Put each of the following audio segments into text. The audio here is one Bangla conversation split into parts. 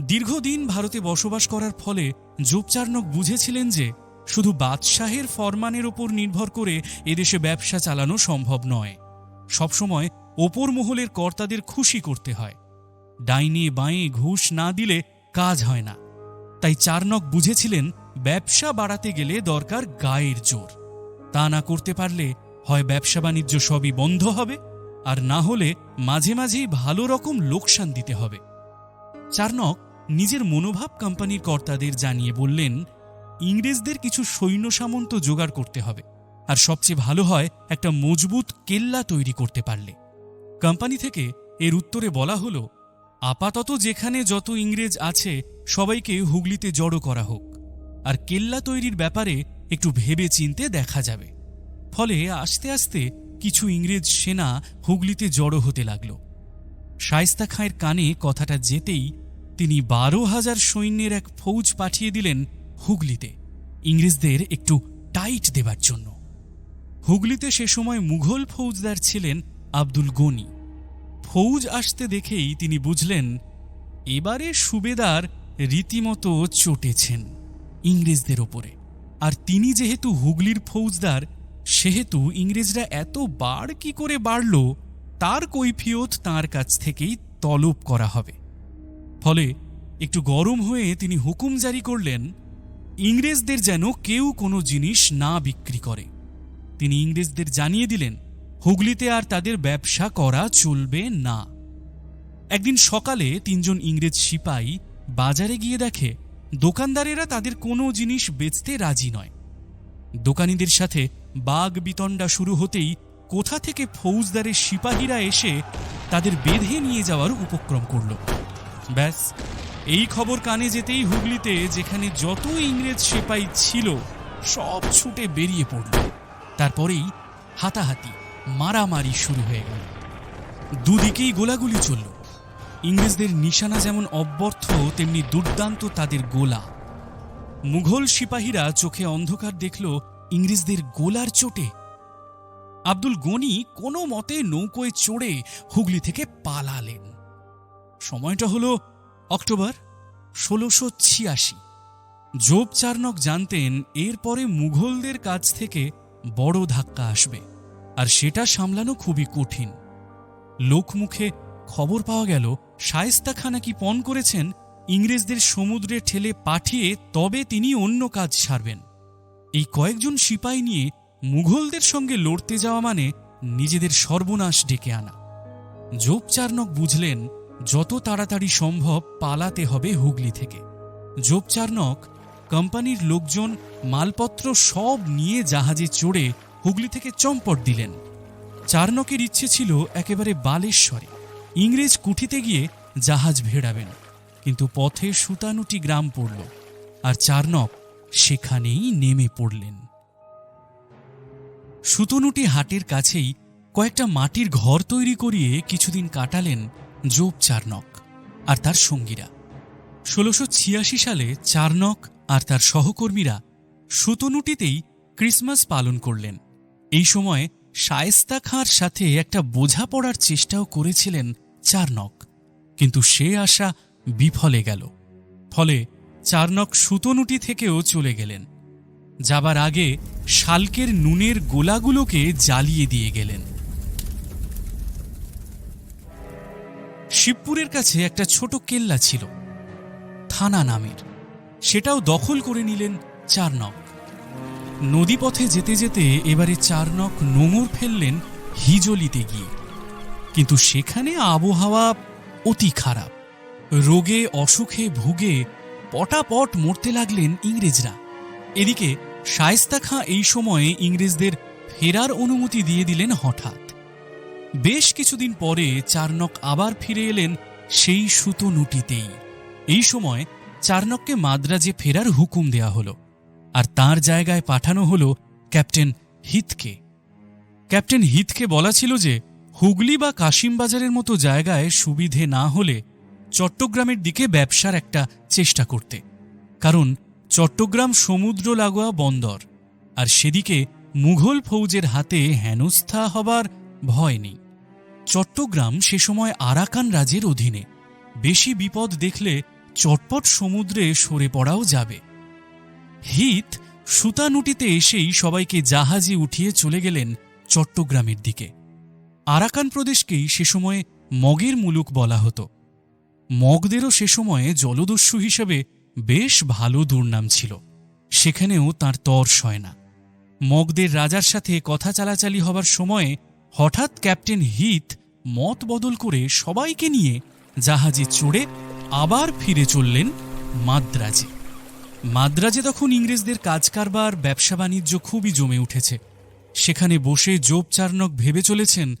দীর্ঘদিন ভারতে বসবাস করার ফলে জোপচার্নক বুঝেছিলেন যে শুধু বাদশাহের ফরমানের ওপর নির্ভর করে এদেশে ব্যবসা চালানো সম্ভব নয়। সবসময় ওপর মহলের কর্তাদের খুশি করতে হয়। ডাইনে বাঁয়ে ঘুষ না দিলে কাজ হয় না। তাই চার্নক বুঝেছিলেন ব্যবসা বাড়াতে গেলে দরকার গায়ের জোর। তা না করতে পারলে হয় ব্যবসা বাণিজ্য সবই বন্ধ হবে আর না হলে মাঝে মাঝেই ভালো রকম লোকসান দিতে হবে। চার্নক নিজের মনোভাব কোম্পানির কর্তাদের জানিয়ে বললেন, ইংরেজদের কিছু সৈন্য সামন্ত জোগাড় করতে হবে, আর সবচেয়ে ভালো হয় একটা মজবুত কেল্লা তৈরি করতে পারলে। কোম্পানি থেকে এর উত্তরে বলা হলো, আপাতত যেখানে যত ইংরেজ আছে, সবাইকে হুগলিতে জড়ো করা হোক, আর কেল্লা তৈরির ব্যাপারে একটু ভেবে চিনতে দেখা যাবে। ফলে আস্তে আস্তে কিছু ইংরেজ সেনা হুগলিতে জড়ো হতে লাগল। শায়স্তা খাঁয়ের কানে কথাটা যেতেই তিনি বারো হাজার সৈন্যের এক ফৌজ পাঠিয়ে দিলেন হুগলিতে, ইংরেজদের একটু টাইট দেবার জন্য। হুগলিতে সে সময় মুঘল ফৌজদার ছিলেন আব্দুল গনি। ফৌজ আসতে দেখেই তিনি বুঝলেন, এবারে সুবেদার রীতিমতো চটেছেন ইংরেজদের ওপরে। আর তিনি যেহেতু হুগলির ফৌজদার, সেহেতু ইংরেজরা এত বাড় কি করে বাড়ল, তার কৈফিয়ত তার কাছ থেকেই তলব করা হবে। ফলে একটু গরম হয়ে তিনি হুকুম জারি করলেন, ইংরেজদের যেন কেউ কোনো জিনিস না বিক্রি করে। তিনি ইংরেজদের জানিয়ে দিলেন, হুগলিতে আর তাদের ব্যবসা করা চলবে না। একদিন সকালে তিনজন ইংরেজ সিপাই বাজারে গিয়ে দেখে, দোকানদারেরা তাদের কোনো জিনিস বেচতে রাজি নয়। দোকানিদের সাথে বাঘ বিতণ্ডা শুরু হতেই কোথা থেকে ফৌজদারের সিপাহীরা এসে তাদের বেঁধে নিয়ে যাওয়ার উপক্রম করল। ব্যাস, এই খবর কানে যেতেই হুগলিতে যেখানে যত ইংরেজ সিপাই ছিল, সব ছুটে বেরিয়ে পড়ল। তারপরেই হাতাহাতি, মারামারি শুরু হয়ে গেল। দুদিকেই গোলাগুলি চলল। ইংরেজদের নিশানা যেমন অব্যর্থ, তেমনি দুর্দান্ত তাদের গোলা। মুঘল সিপাহীরা চোখে অন্ধকার দেখল ইংরেজদের গোলার চোটে। আব্দুল গনি কোনো মতে নৌকোয় চড়ে হুগলি থেকে পালালেন। সময়টা হল অক্টোবর ষোলোশো ছিয়াশি। জোব চার্নক জানতেন, এরপরে মুঘলদের কাছ থেকে বড় ধাক্কা আসবে, আর সেটা সামলানো খুবই কঠিন। লোকমুখে খবর পাওয়া গেল, শায়েস্তা খাঁ নাকি পণ করেছেন, ইংরেজদের সমুদ্রে ঠেলে পাঠিয়ে তবে তিনি অন্য কাজ সারবেন। এই কয়েকজন সিপাই নিয়ে মুঘলদের সঙ্গে লড়তে যাওয়া মানে নিজেদের সর্বনাশ ডেকে আনা। জোপচার্নক বুঝলেন যত তাড়াতাড়ি সম্ভব পালাতে হবে হুগলি থেকে। জোপচার্নক কোম্পানির লোকজন মালপত্র সব নিয়ে জাহাজে চড়ে হুগলি থেকে চম্পট দিলেন। চার্নকের ইচ্ছে ছিল একেবারে বালেশ্বরে, ইংরেজ কুঠিতে গিয়ে জাহাজ ভেড়াবেন, কিন্তু পথে সুতানুটি গ্রাম পড়ল আর চার্নক সেখানেই নেমে পড়লেন। সুতনুটি হাটের কাছেই কয়েকটা মাটির ঘর তৈরি করিয়ে কিছুদিন কাটালেন জোব চার্নক আর তার সঙ্গীরা। ষোলোশো ছিয়াশি সালে চার্নক আর তার সহকর্মীরা সুতনুটিতেই ক্রিসমাস পালন করলেন। এই সময়ে শায়েস্তা খাঁর সাথে একটা বোঝাপড়ার চেষ্টাও করেছিলেন চার্নক। কিন্তু সে আশা বিফলে গেল। ফলে চার্নক সুতনুটি থেকেও চলে গেলেন। যাবার আগে শালকের নুনের গোলাগুলোকে জ্বালিয়ে দিয়ে গেলেন। শিবপুরের কাছে একটা ছোট কেল্লা ছিল, থানা নামের। সেটাও দখল করে নিলেন চারনক। নদীপথে যেতে যেতে এবারে চারনক নোঙর ফেললেন হিজলিতে গিয়ে। কিন্তু সেখানে আবহাওয়া অতি খারাপ। রোগে, অসুখে ভুগে পটাপট মরতে লাগলেন ইংরেজরা। এদিকে শায়েস্তা খাঁ এই সময়ে ইংরেজদের ফেরার অনুমতি দিয়ে দিলেন হঠাৎ। বেশ কিছুদিন পরে চার্নক আবার ফিরে এলেন সেই সুতো নুটিতেই। এই সময় চার্নককে মাদ্রাজে ফেরার হুকুম দেয়া হলো আর তার জায়গায় পাঠানো হলো ক্যাপ্টেন হিতকে। ক্যাপ্টেন হিতকে বলা ছিল যে হুগলি বা কাশিমবাজারের মতো জায়গায় সুবিধে না হলে চট্টগ্রামের দিকে ব্যবসার একটা চেষ্টা করতে। কারণ চট্টগ্রাম সমুদ্র লাগোয়া বন্দর আর সেদিকে মুঘল ফৌজের হাতে হেনস্থা হবার ভয় নেই। চট্টগ্রাম সে সময় আরাকান রাজের অধীনে। বেশি বিপদ দেখলে চটপট সমুদ্রে সরে পড়াও যাবে। হিত সুতানুটিতে এসেই সবাইকে জাহাজে উঠিয়ে চলে গেলেন চট্টগ্রামের দিকে। আরাকান প্রদেশকেই সে সময়ে মগের মুলুক বলা হতো। মগদেরও সে সময়ে জলদস্যু হিসেবে বেশ ভালো দুর্নাম ছিল। সেখানেও তার তর সয় না। মগদের রাজার সাথে কথা চালাচালি হবার সময়ে হঠাৎ ক্যাপ্টেন হিত মত বদল করে সবাইকে নিয়ে জাহাজে চড়ে আবার ফিরে চললেন মাদ্রাজে। মাদ্রাজে তখন ইংরেজদের কাজ কারবার ব্যবসা বাণিজ্য খুবই জমে উঠেছে। সেখানে বসে জোব চার্নক ভেবে চলেছেন,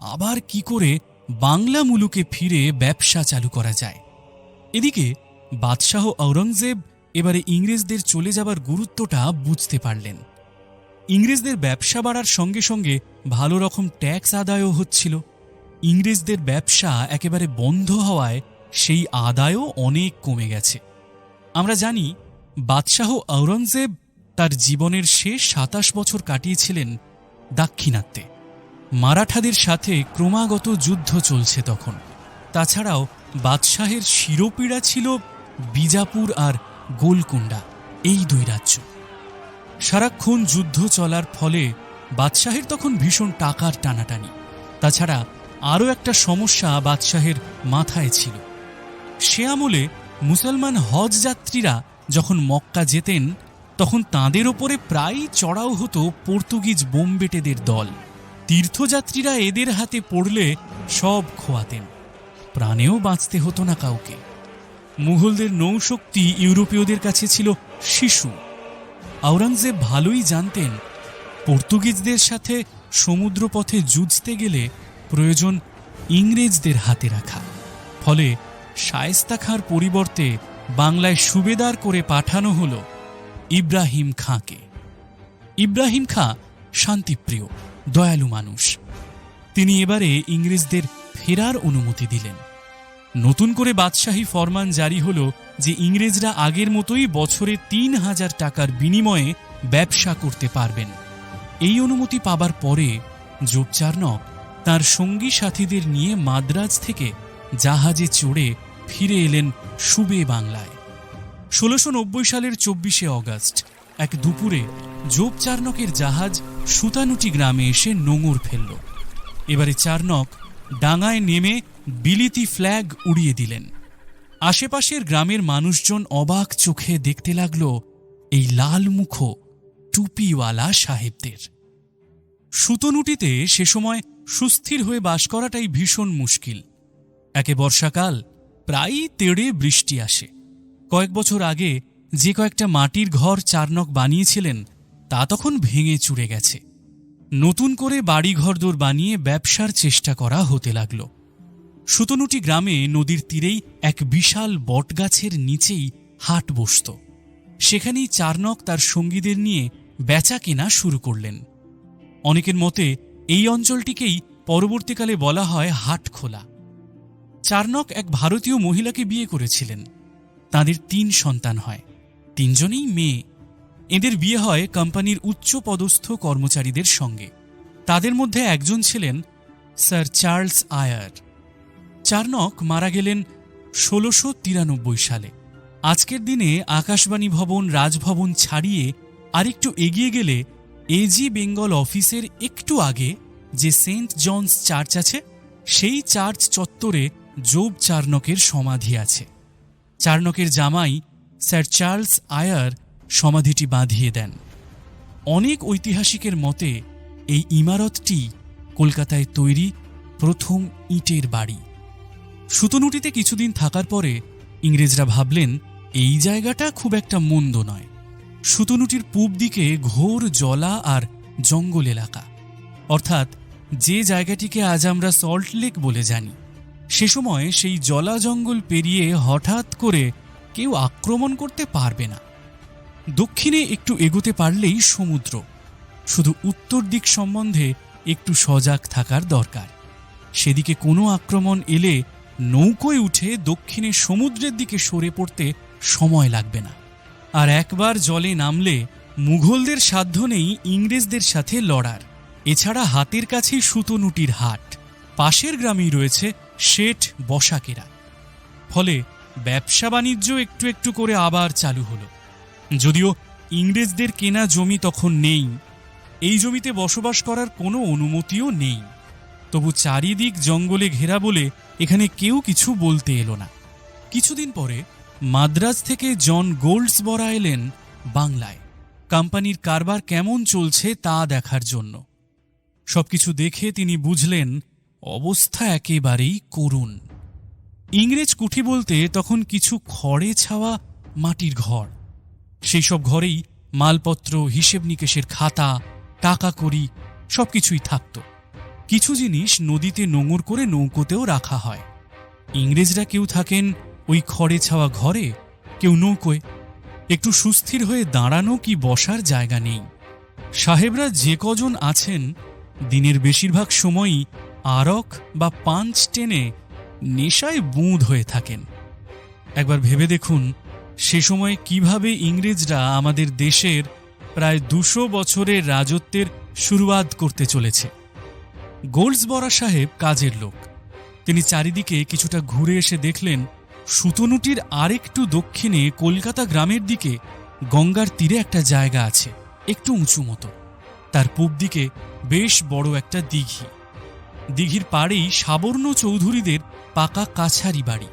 আবার কি করে বাংলা মুলুকে ফিরে ব্যবসা চালু করা যায়। এদিকে বাদশাহ ঔরঙ্গজেব এবারে ইংরেজদের চলে যাবার গুরুত্বটা বুঝতে পারলেন। ইংরেজদের ব্যবসা বাড়ার সঙ্গে সঙ্গে ভালো রকম ট্যাক্স আদায়ও হচ্ছিল। ইংরেজদের ব্যবসা একেবারে বন্ধ হওয়ায় সেই আদায়ও অনেক কমে গেছে। আমরা জানি, বাদশাহ ঔরঙ্গজেব তার জীবনের শেষ সাতাশ বছর কাটিয়েছিলেন দাক্ষিণাত্যে। মারাঠাদের সাথে ক্রমাগত যুদ্ধ চলছে তখন। তাছাড়াও বাদশাহের শিরোপীড়া ছিল বিজাপুর আর গোলকুন্ডা এই দুই রাজ্য। সারাক্ষণ যুদ্ধ চলার ফলে বাদশাহের তখন ভীষণ টাকার টানাটানি। তাছাড়া আরও একটা সমস্যা বাদশাহের মাথায় ছিল। সে আমলে মুসলমান হজ যাত্রীরা যখন মক্কা যেতেন, তখন তাঁদের ওপরে প্রায়ই চড়াও হতো পর্তুগিজ বোমবেটেদের দল। তীর্থযাত্রীরা এদের হাতে পড়লে সব খোয়াতেন। প্রাণেও বাঁচতে হতো না কাউকে। মুঘলদের নৌশক্তি ইউরোপীয়দের কাছে ছিল শিশু। আওরঙ্গজেব ভালোই জানতেন পর্তুগিজদের সাথে সমুদ্রপথে যুঝতে গেলে প্রয়োজন ইংরেজদের হাতে রাখা। ফলে শায়েস্তা খাঁর পরিবর্তে বাংলায় সুবেদার করে পাঠানো হল ইব্রাহিম খাঁকে। ইব্রাহিম খাঁ শান্তিপ্রিয়, দয়ালু মানুষ। তিনি এবারে ইংরেজদের ফেরার অনুমতি দিলেন। নতুন করে বাদশাহী ফরমান জারি হল যে ইংরেজরা আগের মতোই বছরে তিন হাজার টাকার বিনিময়ে ব্যবসা করতে পারবেন। এই অনুমতি পাবার পরে জোপচার্নক তার সঙ্গী সাথীদের নিয়ে মাদ্রাজ থেকে জাহাজে চড়ে ফিরে এলেন সুবে বাংলায়। ষোলোশো সালের চব্বিশে অগাস্ট, এক দুপুরে জোপ চার্নকের জাহাজ সুতানুটি গ্রামে এসে নোঙর ফেলল। এবারে চার্নক ডাঙায় নেমে বিলিতি ফ্ল্যাগ উড়িয়ে দিলেন। আশেপাশের গ্রামের মানুষজন অবাক চোখে দেখতে লাগল, এই লাল মুখ টুপিওয়ালা সাহেবদের। সুতনুটিতে সে সময় সুস্থির হয়ে বাস করাটাই ভীষণ মুশকিল। একে বর্ষাকাল, প্রায়ই তেড়ে বৃষ্টি আসে। কয়েক বছর আগে যে কয়েকটা মাটির ঘর চারনক বানিয়েছিলেন, তা তখন ভেঙে চুরে গেছে। নতুন করে বাড়িঘরদোর বানিয়ে ব্যবসার চেষ্টা করা হতে লাগল। সুতনুটি গ্রামে নদীর তীরেই এক বিশাল বটগাছের নিচেই হাট বসত। সেখানেই চারনক তার সঙ্গীদের নিয়ে বেচা কেনা শুরু করলেন। অনেকের মতে এই অঞ্চলটিকেই পরবর্তীকালে বলা হয় হাট খোলা। চার্নক এক ভারতীয় মহিলাকে বিয়ে করেছিলেন। তাদের তিন সন্তান হয়। তিনজনেই মেয়ে। এদের বিয়ে হয় কোম্পানির উচ্চ পদস্থ কর্মচারীদের সঙ্গে। তাদের মধ্যে একজন ছিলেন স্যার চার্লস আয়ার। চার্নক মারা গেলেন ষোলোশো সালে। আজকের দিনে আকাশবাণী ভবন, রাজভবন ছাড়িয়ে আরেকটু এগিয়ে গেলে এজি বেঙ্গল অফিসের একটু আগে যে সেন্ট জনস চার্চ আছে, সেই চার্চ চত্বরে জোব চার্নকের সমাধি আছে। চার্নকের জামাই স্যার চার্লস আয়ার সমাধিটি বাঁধিয়ে দেন। অনেক ঐতিহাসিকের মতে, এই ইমারতটি কলকাতায় তৈরি প্রথম ইটের বাড়ি। সুতনুটিতে কিছুদিন থাকার পরে ইংরেজরা ভাবলেন, এই জায়গাটা খুব একটা মন্দ নয়। সুতনুটির পূব দিকে ঘোর জলা আর জঙ্গল এলাকা। অর্থাৎ যে জায়গাটিকে আজ আমরা সল্টলেক বলে জানি, সে সময় সেই জলা জঙ্গল পেরিয়ে হঠাৎ করে কেউ আক্রমণ করতে পারবে না। দক্ষিণে একটু এগোতে পারলেই সমুদ্র, শুধু উত্তর দিক সম্বন্ধে একটু সজাগ থাকার দরকার। সেদিকে কোনো আক্রমণ এলে নৌকোয় উঠে দক্ষিণে সমুদ্রের দিকে সরে পড়তে সময় লাগবে না। আর একবার জলে নামলে মুঘলদের সাধ্য নেই ইংরেজদের সাথে লড়ার। এছাড়া হাতের কাছেই সুতনুটির হাট। পাশের গ্রামেই রয়েছে শেঠ বসাকেরা। ফলে ব্যবসা বাণিজ্য একটু একটু করে আবার চালু হলো। যদিও ইংরেজদের কেনা জমি তখন নেই। এই জমিতে বসবাস করার কোনো অনুমতিও নেই। তবু চারিদিক জঙ্গলে ঘেরা বলে এখানে কেউ কিছু বলতে এলো না। কিছুদিন পরে মাদ্রাজ থেকে জন গোল্ডস বরা এলেন বাংলায়। কোম্পানির কারবার কেমন চলছে তা দেখার জন্য। সবকিছু দেখে তিনি বুঝলেন, অবস্থা একেবারেই করুণ। ইংরেজ কুঠি বলতে তখন কিছু খড়ে ছাওয়া মাটির ঘর। সেই সব ঘরেই মালপত্র, হিসেব নিকেশের খাতা, টাকা করি সবকিছুই থাকত। কিছু জিনিস নদীতে নোঙর করে নৌকোতেও রাখা হয়। ইংরেজরা কেউ থাকেন ওই খড়ে ছাওয়া ঘরে কেউ নৌকোয়। একটু সুস্থির হয়ে দাঁড়ানো কি বসার জায়গা নেই। সাহেবরা যে কজন আছেন, দিনের বেশিরভাগ সময়ই আরক বা পাঞ্চ টেনে নেশায় বুঁদ হয়ে থাকেন। একবার ভেবে দেখুন, সে সময় কীভাবে ইংরেজরা আমাদের দেশের প্রায় দুশো বছরের রাজত্বের শুরুয়াত করতে চলেছে। গোল্ডসবরা সাহেব কাজের লোক। তিনি চারিদিকে কিছুটা ঘুরে এসে দেখলেন সুতনুটির আরেকটু দক্ষিণে কলকাতা গ্রামের দিকে গঙ্গার তীরে একটা জায়গা আছে, একটু উঁচু মতো। তার পূব দিকে বেশ বড় একটা দিঘি। দিঘির পাড়েই সাবর্ণ চৌধুরীদের পাকা কাছারি বাড়ি।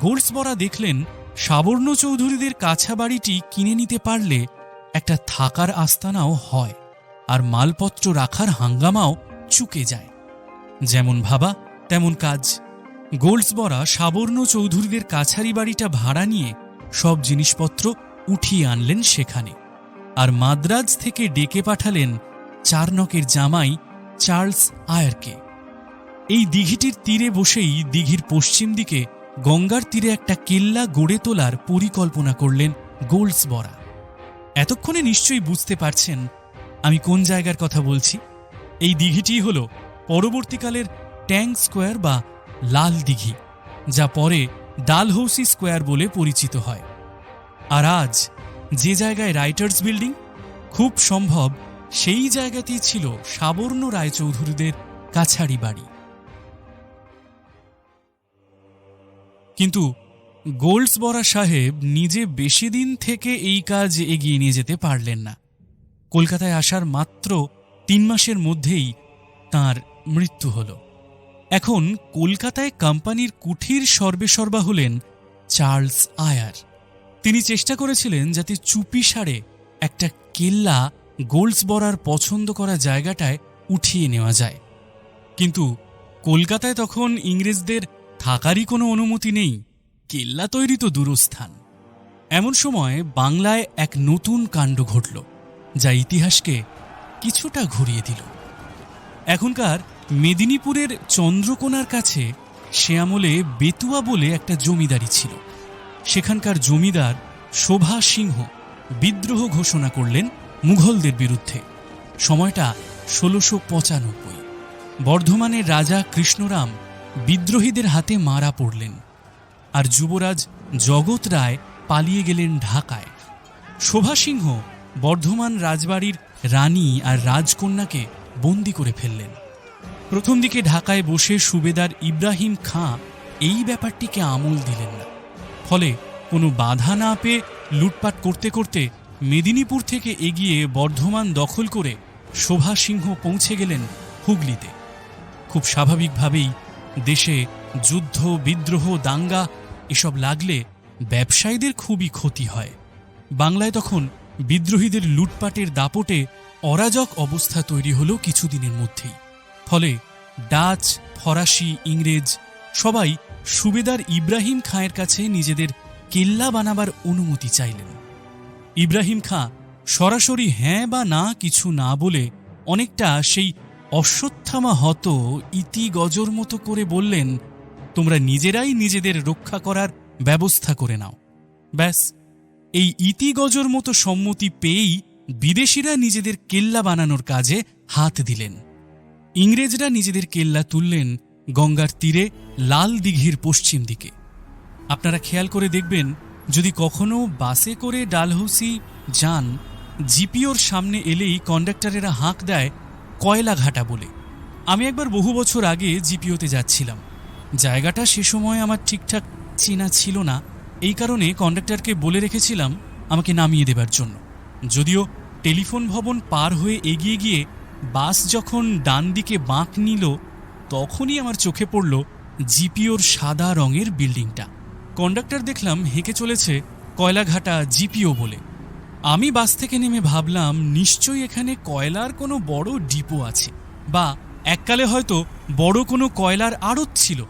গোল্ডসবরা দেখলেন সাবর্ণ চৌধুরীদের কাছা বাড়িটি কিনে নিতে পারলে একটা থাকার আস্তানাও হয় আর মালপত্র রাখার হাঙ্গামাও চুকে যায়। যেমন ভাবা, তেমন কাজ। গোল্ডসবরা সাবর্ণ চৌধুরীদের কাছারি বাড়িটা ভাড়া নিয়ে সব জিনিসপত্র উঠিয়ে আনলেন সেখানে। আর মাদ্রাজ থেকে ডেকে পাঠালেন চারনকের জামাই চার্লস আয়ারকে। এই দিঘিটির তীরে বসেই দিঘির পশ্চিম দিকে গঙ্গার তীরে একটা কেল্লা গড়ে তোলার পরিকল্পনা করলেন গোল্ডসবরা এতক্ষণে নিশ্চয়ই বুঝতে পারছেন আমি কোন জায়গার কথা বলছি। এই দিঘিটি হল পরবর্তীকালের ট্যাঙ্ক স্কোয়ার বা লাল দিঘি, যা পরে ডালহৌসি স্কোয়ার বলে পরিচিত হয়। আর আজ যে জায়গায় রাইটার্স বিল্ডিং, খুব সম্ভব সেই জায়গাতেই ছিল সাবর্ণ রায়চৌধুরীদের কাছারি বাড়ি। কিন্তু গোল্ডসবরা সাহেব নিজে বেশি দিন থেকে এই কাজ এগিয়ে নিয়ে যেতে পারলেন না। কলকাতায় আসার মাত্র তিন মাসের মধ্যেই তার মৃত্যু হল। এখন কলকাতায় কোম্পানির কুঠির সর্বেসর্বা হলেন চার্লস আয়ার। তিনি চেষ্টা করেছিলেন যাতে চুপি সারে একটা কেল্লা গোল্ডসবরার পছন্দ করা জায়গাটায় উঠিয়ে নেওয়া যায়। কিন্তু কলকাতায় তখন ইংরেজদের থাকারই কোনো অনুমতি নেই। কেল্লা তৈরি তো দূরস্থান। এমন সময় বাংলায় এক নতুন কাণ্ড ঘটল, যা ইতিহাসকে কিছুটা ঘুরিয়ে দিল। এখনকার মেদিনীপুরের চন্দ্রকোনার কাছে সে আমলে বেতুয়া বলে একটা জমিদারি ছিল। সেখানকার জমিদার শোভা সিংহ বিদ্রোহ ঘোষণা করলেন মুঘলদের বিরুদ্ধে। সময়টা ষোলোশো পঁচানব্বই। বর্ধমানের রাজা কৃষ্ণরাম বিদ্রোহীদের হাতে মারা পড়লেন আর যুবরাজ জগৎ রায় পালিয়ে গেলেন ঢাকায়। শোভা সিংহ বর্ধমান রাজবাড়ির রানী আর রাজকন্যাকে বন্দি করে ফেললেন। প্রথম দিকে ঢাকায় বসে সুবেদার ইব্রাহিম খাঁ এই ব্যাপারটিকে আমল দিলেন না। ফলে কোনো বাধা না পেয়ে লুটপাট করতে করতে মেদিনীপুর থেকে এগিয়ে বর্ধমান দখল করে শোভা সিংহ পৌঁছে গেলেন হুগলিতে। খুব স্বাভাবিকভাবেই দেশে যুদ্ধ, বিদ্রোহ, দাঙ্গা এসব লাগলে ব্যবসায়ীদের খুবই ক্ষতি হয়। বাংলায় তখন বিদ্রোহীদের লুটপাটের দাপটে অরাজক অবস্থা তৈরি হলো কিছুদিনের মধ্যেই। ফলে ডাচ, ফরাসি, ইংরেজ সবাই সুবেদার ইব্রাহিম খাঁয়ের কাছে নিজেদের কেল্লা বানাবার অনুমতি চাইলেন। ইব্রাহিম খাঁ সরাসরি হ্যাঁ বা না কিছু না বলে অনেকটা সেই অশ্বত্থামা হত ইতি গজর মতো করে বললেন, তোমরা নিজেরাই নিজেদের রক্ষা করার ব্যবস্থা করে নাও। ব্যাস, এই ইতি গজর মতো সম্মতি পেয়েই বিদেশিরা নিজেদের কেল্লা বানানোর কাজে হাত দিলেন। ইংরেজরা নিজেদের কেল্লা তুললেন গঙ্গার তীরে লাল দিঘির পশ্চিম দিকে। আপনারা খেয়াল করে দেখবেন, যদি কখনো বাসে করে ডালহৌসি যান, জিপিওর সামনে এলেই কন্ডাক্টরেরা হাঁক দেয়, কয়লা ঘাটা বলে। আমি একবার বহু বছর আগে জিপিওতে যাচ্ছিলাম। জায়গাটা সে সময় আমার ঠিকঠাক চেনা ছিল না। এই কারণে কন্ডাক্টরকে বলে রেখেছিলাম আমাকে নামিয়ে দেবার জন্য। যদিও টেলিফোন ভবন পার হয়ে এগিয়ে গিয়ে বাস যখন ডান দিকে বাঁক নিল, তখনই আমার চোখে পড়ল জিপিওর সাদা রঙের বিল্ডিংটা। কন্ডাক্টর দেখলাম হেঁকে চলেছে কয়লাঘাটা জিপিও বলে। আমি বাস থেকে নেমে ভাবলাম, নিশ্চয়ই এখানে কয়লার কোনো বড় ডিপো আছে, বা এককালে হয়তো বড় কোনো কয়লার আড়ত ছিল।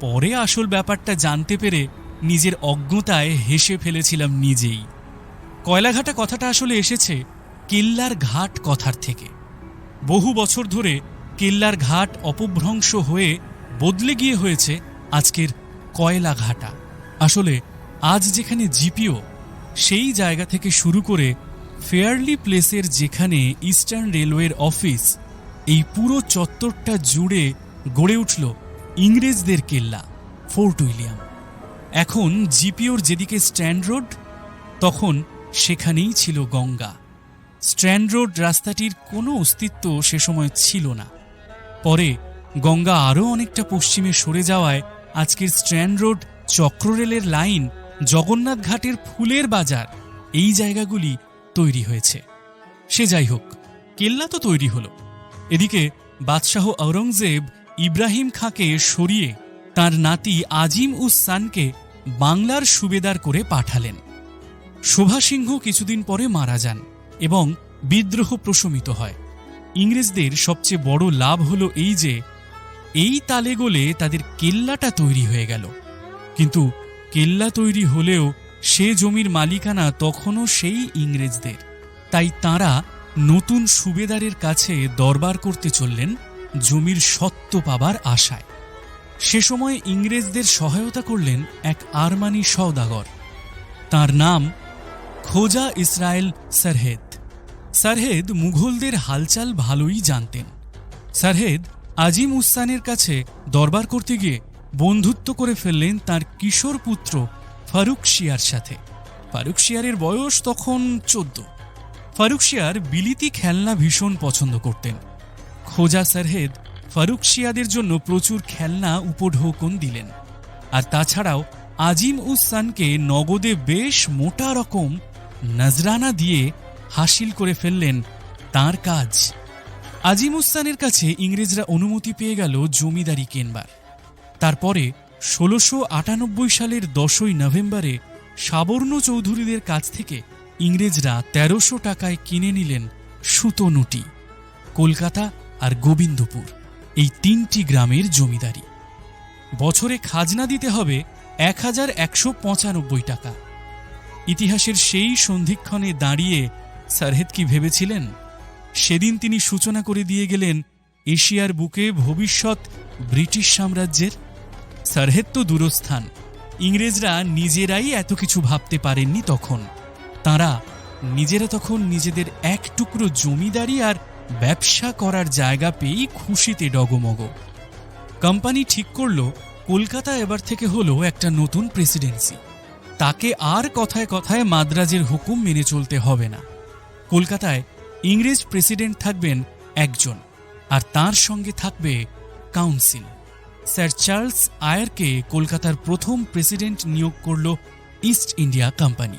পরে আসল ব্যাপারটা জানতে পেরে নিজের অজ্ঞতায় হেসে ফেলেছিলাম নিজেই। কয়লাঘাটা কথাটা আসলে এসেছে, কেল্লার ঘাট কথার থেকে। বহু বছর ধরে কেল্লার ঘাট অপভ্রংশ হয়ে বদলে গিয়ে হয়েছে আজকের কয়লা ঘাটা। আসলে আজ যেখানে জিপিও, সেই জায়গা থেকে শুরু করে ফেয়ারলি প্লেসের যেখানে ইস্টার্ন রেলওয়ের অফিস, এই পুরো চত্বরটা জুড়ে গড়ে উঠল ইংরেজদের কেল্লা, ফোর্ট উইলিয়াম। এখন জিপিওর যেদিকে স্ট্যান্ড রোড, তখন সেখানেই ছিল গঙ্গা। স্ট্র্যান্ড রোড রাস্তাটির কোনো অস্তিত্ব সে সময় ছিল না। পরে গঙ্গা আরও অনেকটা পশ্চিমে সরে যাওয়ায় আজকের স্ট্র্যান্ড রোড চক্ররেলের লাইন জগন্নাথ ঘাটের ফুলের বাজার এই জায়গাগুলি তৈরি হয়েছে। সে যাই হোক, কেল্লা তো তৈরি হলো। এদিকে বাদশাহ ঔরঙ্গজেব ইব্রাহিম খাঁকে সরিয়ে তার নাতি আজিম উস সানকে বাংলার সুবেদার করে পাঠালেন। শোভা সিংহ কিছুদিন পরে মারা যান। এবং বিদ্রোহ প্রশমিত হয়। ইংরেজদের সবচেয়ে বড় লাভ হলো এই যে, এই তালে গোলে তাদের কেল্লাটা তৈরি হয়ে গেল। কিন্তু কেল্লা তৈরি হলেও সে জমির মালিকানা তখনও সেই ইংরেজদের। তাই তারা নতুন সুবেদারের কাছে দরবার করতে চললেন জমির সত্ত্ব পাবার আশায়। সে সময় ইংরেজদের সহায়তা করলেন এক আরমানি সওদাগর। তার নাম খোজা ইসরায়েল সারহেদ। সারহেদ মুঘলদের হালচাল ভালোই জানতেন। সারহেদ আজিম উসানের কাছে দরবার করতে গিয়ে বন্ধুত্ব করে ফেললেন তার কিশোর পুত্র ফারুক শিয়ার সাথে। ফারুক শিয়ারের বয়স তখন চোদ্দ। ফারুক শিয়ার বিলিতি খেলনা ভীষণ পছন্দ করতেন। খোজা সারহেদ ফারুক শিয়াদের জন্য প্রচুর খেলনা উপঢৌকন দিলেন। আর তাছাড়াও আজিম উসানকে নগদে বেশ মোটা রকম নজরানা দিয়ে হাসিল করে ফেললেন তার কাজ। আজিম উসানের কাছে ইংরেজরা অনুমতি পেয়ে গেল জমিদারি কেনবার। তারপরে ষোলোশো আটানব্বই সালের দশই নভেম্বরে সাবর্ণ চৌধুরীদের কাছ থেকে ইংরেজরা তেরোশো টাকায় কিনে নিলেন সুতনুটি কলকাতা আর গোবিন্দপুর, এই তিনটি গ্রামের জমিদারি। বছরে খাজনা দিতে হবে এক হাজার একশো পঁচানব্বই টাকা। ইতিহাসের সেই সন্ধিক্ষণে দাঁড়িয়ে সারহেদ কি ভেবেছিলেন, সেদিন তিনি সূচনা করে দিয়ে গেলেন এশিয়ার বুকে ভবিষ্যৎ ব্রিটিশ সাম্রাজ্যের। সারহেদ তো দূরস্থান, ইংরেজরা নিজেরাই এত কিছু ভাবতে পারেননি তখন। তারা নিজেরা তখন নিজেদের এক টুকরো জমিদারি আর ব্যবসা করার জায়গা পেয়েই খুশিতে ডগমগ। কোম্পানি ঠিক করল, কলকাতা এবার থেকে হলো একটা নতুন প্রেসিডেন্সি। তাকে আর কথায় কথায় মাদ্রাজের হুকুম মেনে চলতে হবে না। কলকাতায় ইংরেজ প্রেসিডেন্ট থাকবেন একজন আর তার সঙ্গে থাকবে কাউন্সিল। স্যার চার্লস আয়ারকে কলকাতার প্রথম প্রেসিডেন্ট নিয়োগ করল ইস্ট ইন্ডিয়া কোম্পানি।